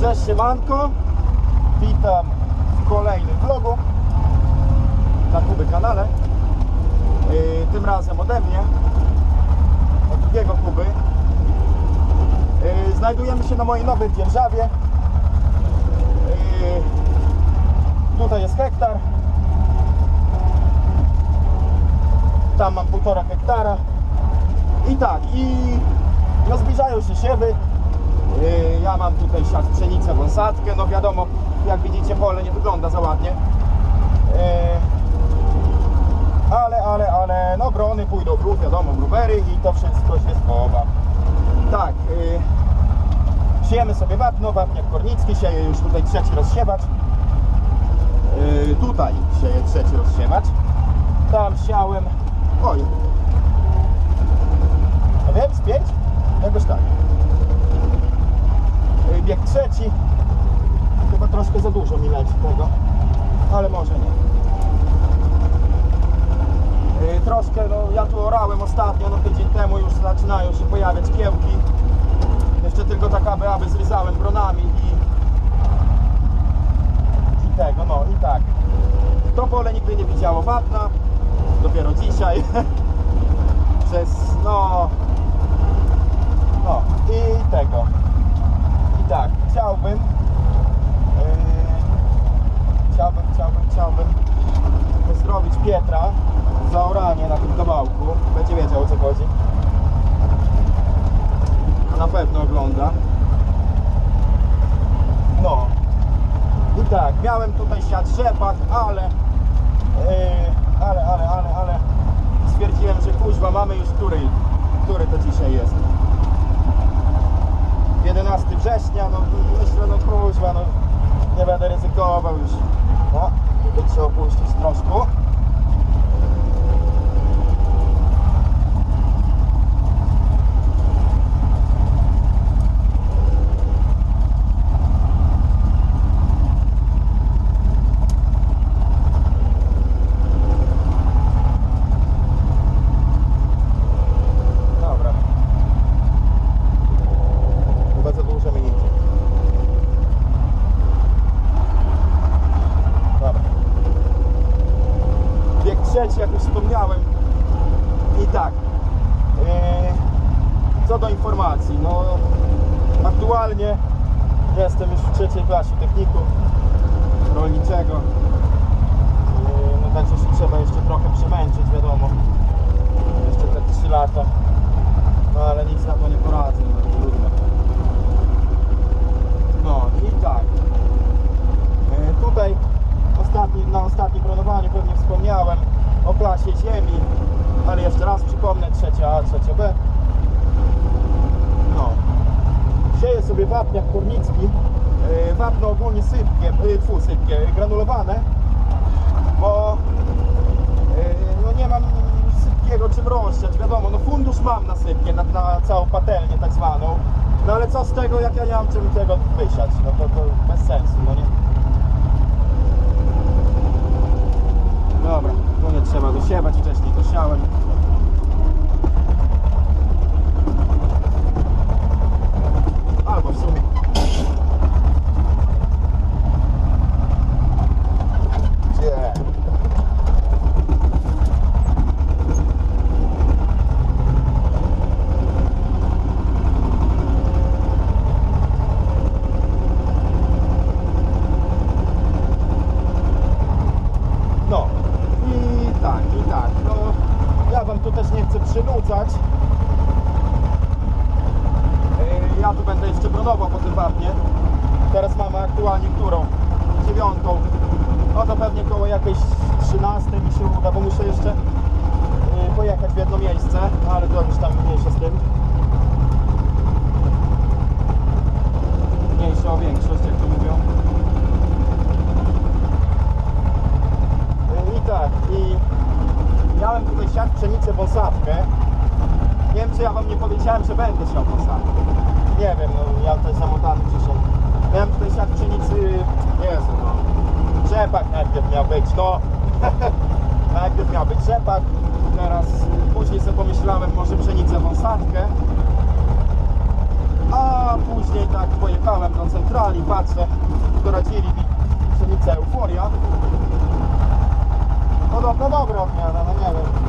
Cześć siemanko, witam w kolejnym vlogu na Kuby kanale. Yy, tym razem ode mnie, od drugiego Kuby. Yy, znajdujemy się na mojej nowej dzierżawie. Yy, tutaj jest hektar. Tam mam półtora hektara. I tak, i no zbliżają się siewy. Yy, Ja mam tutaj siat pszenicę, wąsatkę. No wiadomo, jak widzicie, pole nie wygląda za ładnie. Yy, Ale, ale, ale, no grony pójdą w ruch, wiadomo, grubery i to wszystko się schowa. Tak, yy, siejemy sobie wapno, wapniak kornicki, sieje już tutaj trzeci rozsiewacz. Tutaj sieje trzeci rozsiewacz. Tam siałem, oj, nie wiem, z pięć? Jakoś tak. Bieg trzeci. Chyba troszkę za dużo mi leci tego, ale może nie. Yy, Troszkę, no ja tu orałem ostatnio, no tydzień temu już zaczynają się pojawiać kiełki. Jeszcze tylko tak aby, aby zryzałem bronami i, i tego, no i tak. To pole nigdy nie widziało wapna, dopiero dzisiaj. Przez, no, no i tego. Tak, chciałbym, yy, chciałbym, chciałbym, chciałbym pozdrowić Pietra za oranie na tym kawałku. Będzie wiedział o co chodzi. Na pewno ogląda. No. I tak, miałem tutaj siać rzepak, ale, yy, ale, ale, ale, ale stwierdziłem, że kuźwa mamy już który, który to dzisiaj jest. 11 września, no myślę, no kuźwa, no nie będę ryzykował już. No, tutaj się opuścić troszkę. Dobra. Chyba za dużo mi idzie. Dobra. Bieg trzeci, jak już wspomniałem. I tak. e, co do informacji, no aktualnie jestem już w trzeciej klasie technikum rolniczego. E, no także się trzeba jeszcze trochę przemęczyć, wiadomo. Jeszcze te 3 lata. No ale nic na to nie poradzę, no trudno. No i tak. E, Tutaj ostatni, na ostatnim planowaniu pewnie wspomniałem o klasie ziemi, ale jeszcze raz przypomnę, trzecia A, trzecia B. No. Sieję sobie wapniak kornicki. E, Wapno ogólnie sypkie, e, tfu, sypkie, granulowane, bo e, no nie mam sypkiego czym rozsiać, wiadomo, no fundusz na, na całą patelnię tak zwaną, no ale co z tego, jak ja nie mam czym tego wysiać, no to, to bez sensu, no nie? Dobra, tu nie trzeba dosiewać, wcześniej dosiałem. Albo w sumie. Gdzie? No i tak, i tak. No, ja wam tu też nie chcę przynudzać. Yy, Ja tu będę jeszcze bronował po tym wapnie. Teraz mamy aktualnie którą? Dziewiątą. No to pewnie koło jakiejś 13 mi się uda, bo muszę jeszcze yy, pojechać w jedno miejsce, ale to już tam mniejsze z tym. Mniejsze o większość, jak to mówią. I miałem tutaj siać pszenicę wąsatkę. Nie wiem, czy ja wam nie powiedziałem, że będę siał wąsatkę. Nie wiem, no ja tutaj zamotany przyszedł. Miałem tutaj siać pszenicy, Jezu, no. Rzepak najpierw miał być, no. najpierw miał być rzepak, teraz y, później sobie pomyślałem, może pszenicę wąsatkę. A później tak pojechałem do centrali, patrzę, doradzili mi pszenica euforia. Podobno dobra odmiana, no nie wiem.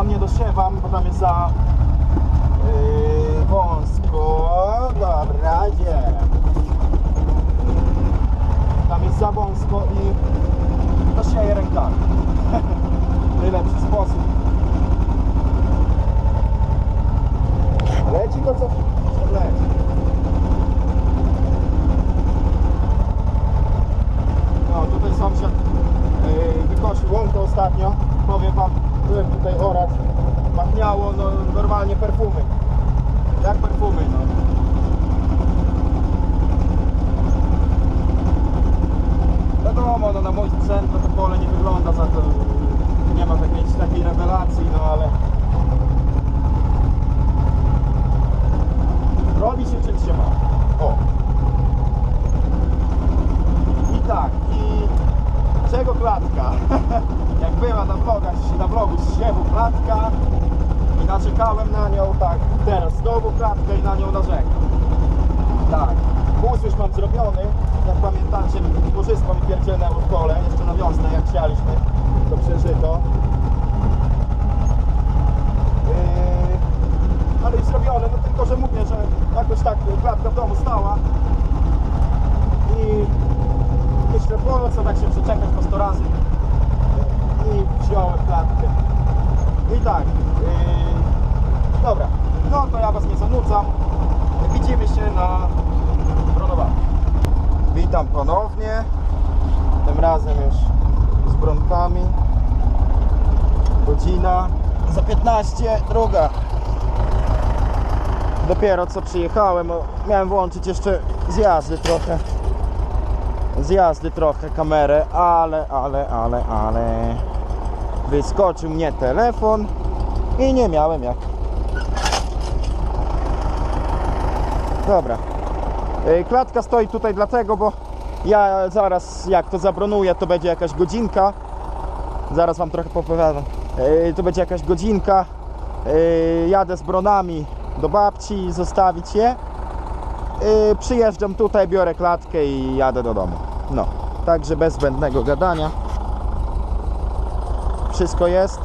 Tam nie dosiewam, bo tam jest za yy, wąsko. Dobra, gdzie? Tam jest za wąsko i dosieję rękami. Najlepszy sposób. Leci co? co leci. No tutaj sąsiad yy, wykosił łąkę ostatnio. Powiem wam, byłem tutaj oraz pachniało no, normalnie perfumy. Jak perfumy, no. Wiadomo, no na mój sprzęt no to pole nie wygląda za to. Nie ma takiej, takiej rewelacji, no ale robi się czym się ma. O. I tak, i czego klatka? Jak była na vlogach, na vlogu z siewu klatka i naczekałem na nią, tak, teraz znowu klatkę i na nią narzekam. Tak, wóz już mam zrobiony, jak pamiętacie, złożysko mi pierdzielnęło w kole, jeszcze na wiosnę jak sialiśmy, to przeżyto. Yy, ale już zrobione, no tylko, że mówię, że jakoś tak klatka w domu stała i myślę, po co tak się przeczekać po 100 razy i wziąłem klatkę. I tak, yy, dobra, no to ja Was nie zanudzam, widzimy się na bronowaniu. Witam ponownie, tym razem już z bronkami, godzina za 15, druga. Dopiero co przyjechałem, miałem włączyć jeszcze z jazdy trochę. Z jazdy trochę kamerę, ale, ale, ale, ale wyskoczył mnie telefon i nie miałem jak. Dobra. Y, Klatka stoi tutaj dlatego, bo ja zaraz jak to zabronuję, to będzie jakaś godzinka. Zaraz wam trochę popowiadam. To będzie jakaś godzinka. Jadę z bronami do babci, zostawić je. Przyjeżdżam tutaj, biorę klatkę i jadę do domu. No, także bez zbędnego gadania. Wszystko jest.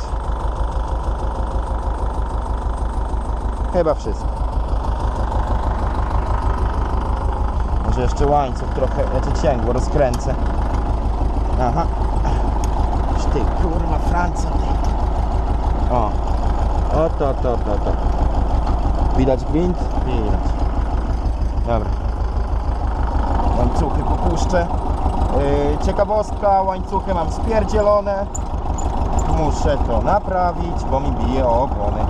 Chyba wszystko. Może jeszcze łańcuch trochę, znaczy cięgło rozkręcę. Aha. Ty kurwa Francja. O. O to, to, to, to. Widać gwint? Widać. Dobra. Łańcuchy popuszczę. Yy, ciekawostka, łańcuchy mam spierdzielone. Muszę to naprawić, bo mi bije o ogony.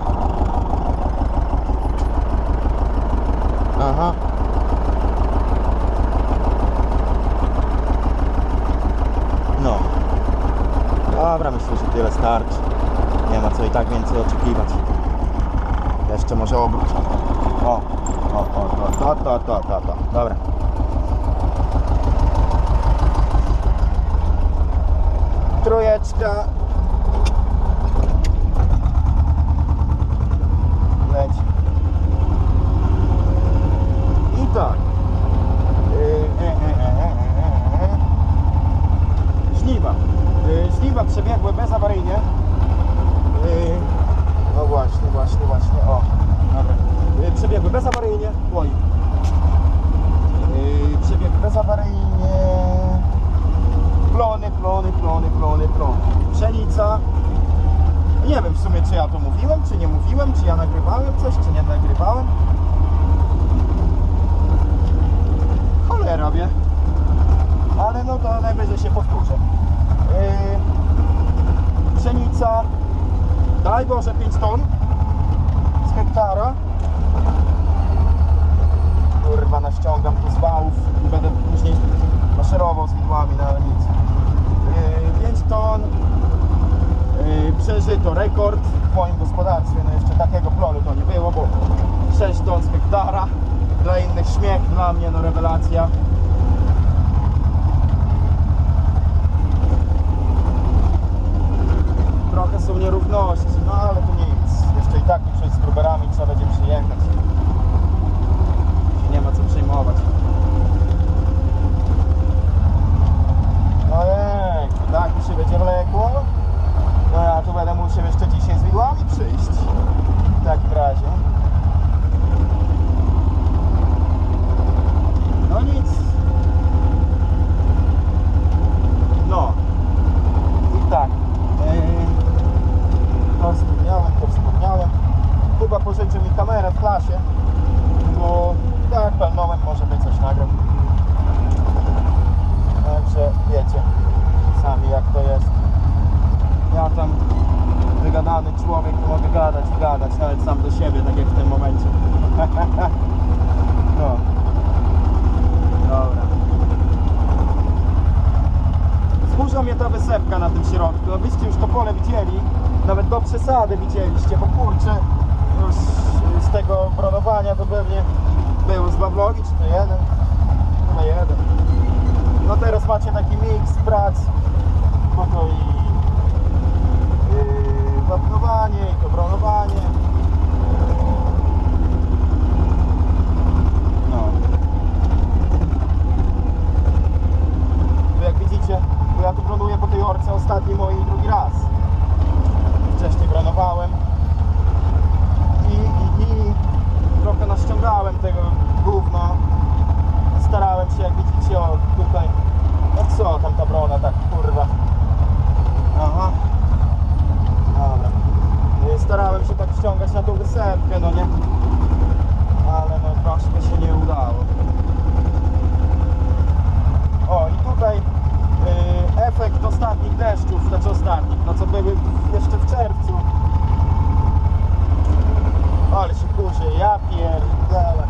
Aha. No. Dobra, myślę, że tyle starczy. Co i tak więcej oczekiwać. Jeszcze może obrót. O, o, o, to, to, to, to, to, to. Dobra. Trójeczka. Leci. I tak. Yy. Żniwa. Yy, Żniwa przebiegły bezawaryjnie. No właśnie, właśnie, właśnie. O, dobra. Yy, Przebiegły bezawaryjnie. Oj. Yy, Przebiegły bezawaryjnie. Plony, plony, plony, plony, plony. Pszenica. Nie wiem w sumie, czy ja to mówiłem, czy nie mówiłem, czy ja nagrywałem coś, czy nie nagrywałem. Cholera wie. Ale no to najwyżej się powtórzę. Yy, pszenica, Daj Boże 5 ton z hektara. Kurwa, naściągam tu z wałów i będę później maszerował z widłami, no ale nic. Yy, 5 ton yy, przeżyto rekord w moim gospodarstwie. No jeszcze takiego plonu to nie było, bo 6 ton z hektara. Dla innych śmiech, dla mnie no rewelacja. Są nierówności, no ale to nic. Jeszcze i tak muszę z gruberami trzeba będzie przyjechać. Nie ma co przejmować. Ojej, tak mi się będzie wlekło. No ja tu będę musiał jeszcze dzisiaj z widłami przyjść. W takim razie. No nic. No. I tak. Yy, to wspomniałem, to wspomniałem. Kuba pożyczył mi kamerę w klasie, bo tak pełnołem, może by coś nagrał. Także wiecie sami jak to jest. Ja tam wygadany człowiek to mogę gadać i gadać, nawet sam do siebie, tak jak w tym momencie. no. Dobra. Wkurza mnie ta wysepka na tym środku. No byście już to pole widzieli, nawet do przesady widzieliście, bo kurczę, już z tego bronowania to pewnie było z dwa vlogi, czy to jeden? Chyba jeden. No teraz macie taki miks prac, bo to i yy, i to bronowanie. No. Jak widzicie, bo ja tu bronuję po tej orce ostatni mój drugi raz. Wcześniej bronowałem i, i, i trochę naściągałem tego gówna. Starałem się, jak widzicie, o tutaj, no co tam ta brona tak kurwa. Aha. Dobra. Y, Starałem się tak ściągać na tą wysepkę, no nie? Ale no troszkę się nie udało. O i tutaj y, efekt ostatnich deszczów, znaczy ostatnich, no co były jeszcze w czerwcu. Ale się kurzy, ja pierdolę.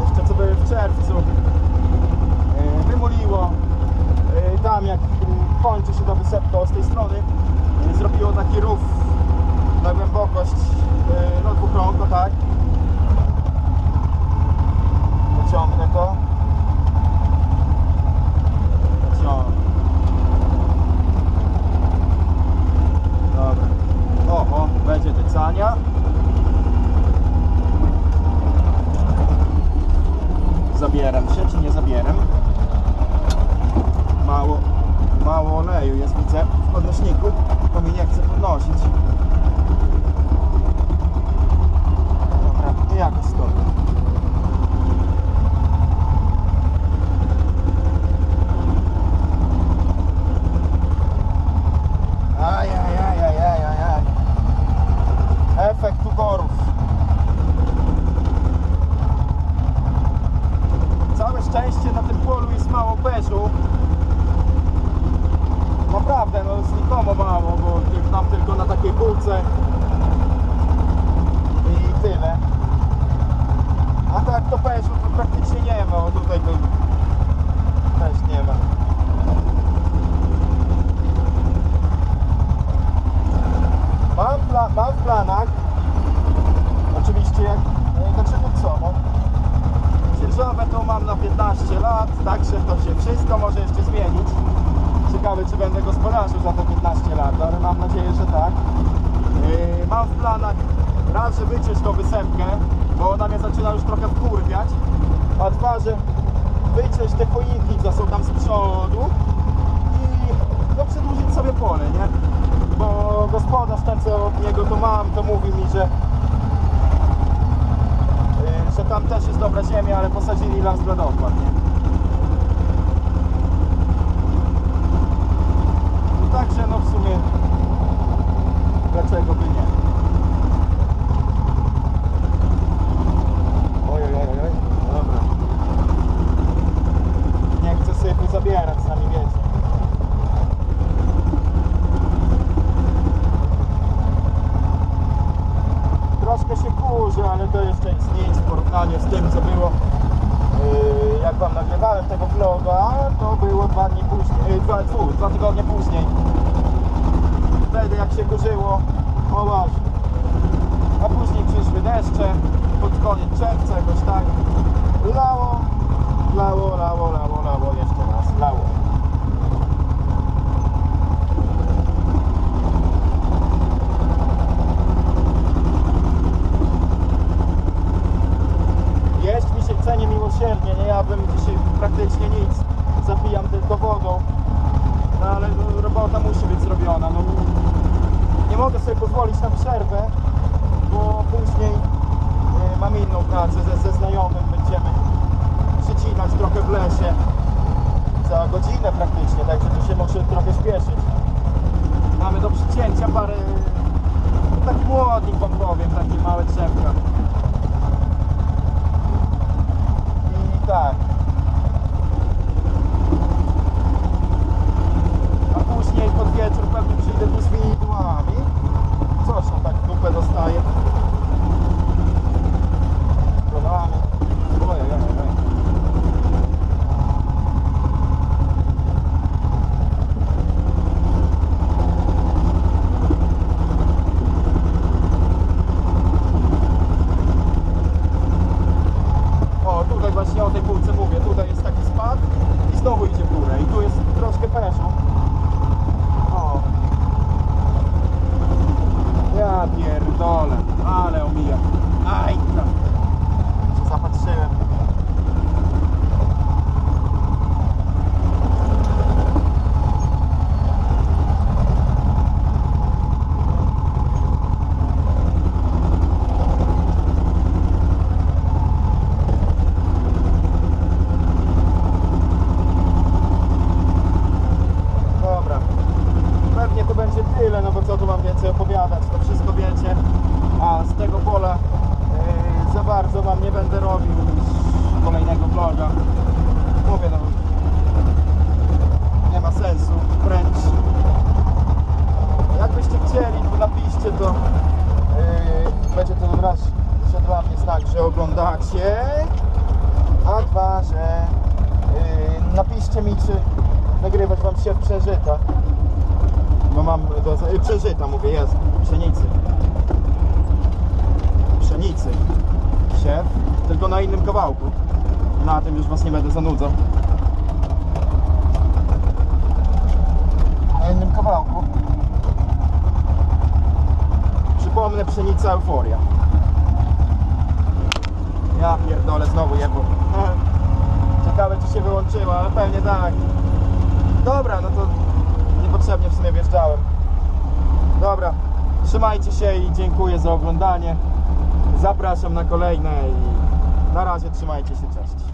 Jeszcze co były w czerwcu. Y, wymuliło. Y, tam jak y, kończy się ta wysepka z tej strony, y, zrobiło taki rów na głębokość y, no dwóch rąk, o tak. Wyciągnę to. Wyciągnę. Dobra. Oho, będzie dycania. Zabieram się, czy nie zabieram? Mało, mało oleju jest, widzę, w podnośniku, bo mi nie chce podnosić. Dobra, i jakoś stąd. Aj, aj, aj, aj, aj, aj, aj. Efekt ugorów. Całe szczęście na tym polu jest mało beżu. Naprawdę, no znikomo mało, bo tych tam tylko na takiej półce i tyle. A tak to beżu to praktycznie nie ma, o tutaj to też nie ma. Mam, pla- mam w planach, oczywiście jak, e, znaczy no co, no, dzierżawę to mam na 15 lat, także to się wszystko może jeszcze zmienić. Ciekawy, czy będę gospodarzył za te 15 lat, ale mam nadzieję, że tak. Yy, mam w planach raz, że wyciąć tą wysepkę, bo ona mnie zaczyna już trochę wkurwiać, a dwa, że wyciąć te choinki, co są tam z przodu i no, przedłużyć sobie pole, nie? Bo gospodarz ten, co od niego to mam, to mówi mi, że yy, że tam też jest dobra ziemia, ale posadzili las dopłat, nie? No Także no w sumie dlaczego by не-не-не, górę. I tu jest troszkę peszą. O. Ja pierdolę, ale omija. Aj, tam. Się zapatrzyłem. Dobra. Pewnie to będzie tyle, no bo co tu mam więcej opowiadać, to wszystko wiecie. A z tego pola yy, za bardzo wam nie będę robił kolejnego vloga. Mówię no, nie ma sensu, wręcz. Jakbyście chcieli, to napiszcie to. Yy, będzie to raz, dla mnie znak, że oglądacie. A dwa, że yy, napiszcie mi, czy nagrywać wam się w przeżyta. Mam do, yy, przeżyta, mówię, jest, pszenicy. Pszenicy. Siew, tylko na innym kawałku. Na tym już was nie będę zanudzał. Na innym kawałku. Przypomnę, pszenica euforia. Ja pierdolę, znowu jebło. Ciekawe czy się wyłączyła, ale pewnie tak. Dobra, no to niepotrzebnie w sumie wjeżdżałem. Dobra, trzymajcie się i dziękuję za oglądanie. Zapraszam na kolejne i na razie trzymajcie się, cześć.